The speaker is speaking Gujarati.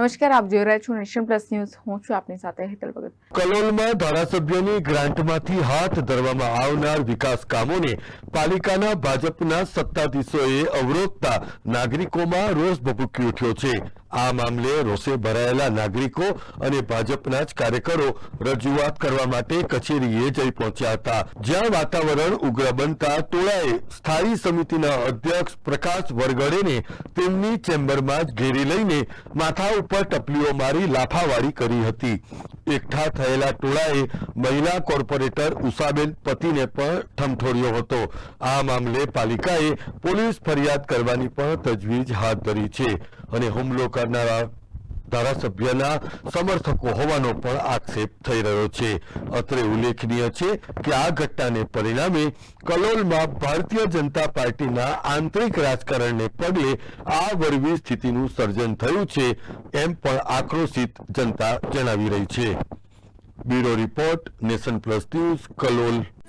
નમસ્કાર, આપ જોઈ રહ્યા છો નેશન પ્લસ ન્યૂઝ. હું છું આપની સાથે હેતલ ભગત. કલોલમાં ધારાસભ્યની ગ્રાન્ટમાંથી હાથ ધરવામાં આવનાર વિકાસ કામોને પાલિકાના ભાજપના સત્તાધીશોએ અવરોધતા નાગરિકોમાં રોષ ભભૂકી ઉઠ્યો છે. આ મામલે રોષે ભરાયેલા નાગરિકો અને ભાજપના જ કાર્યકરો રજૂઆત કરવા માટે કચેરીએ જઈ પહોંચ્યા હતા. જ્યાં વાતાવરણ ઉગ્ર બનતા ટોળાએ સ્થાયી સમિતિના અધ્યક્ષ પ્રકાશ વરગડેને તેમની ચેમ્બરમાં જ ઘેરી લઈને માથા ઉપર ટપલીઓ મારી લાફાવાળી કરી હતી. એકઠા થયેલા ટોળાએ મહિલા કોર્પોરેટર ઉષાબેન પતિને પણ ઠમઠોડ્યો હતો. આ મામલે પાલિકાએ પોલીસ ફરિયાદ કરવાની પણ તજવીજ હાથ ધરી છે અને હુમલો કરનારા ધારાસભ્યના સમર્થકો હોવાનો પણ આક્ષેપ થઈ રહ્યો છે. અત્રે ઉલ્લેખનીય છે કે આ ઘટનાને પરિણામે કલોલમાં ભારતીય જનતા પાર્ટીના આંતરિક રાજકારણને પગલે આ વરવી સ્થિતિનું સર્જન થયું છે એમ પણ આક્રોશિત જનતા જણાવી રહી છે. Bureau report Nation Plus News Kalol.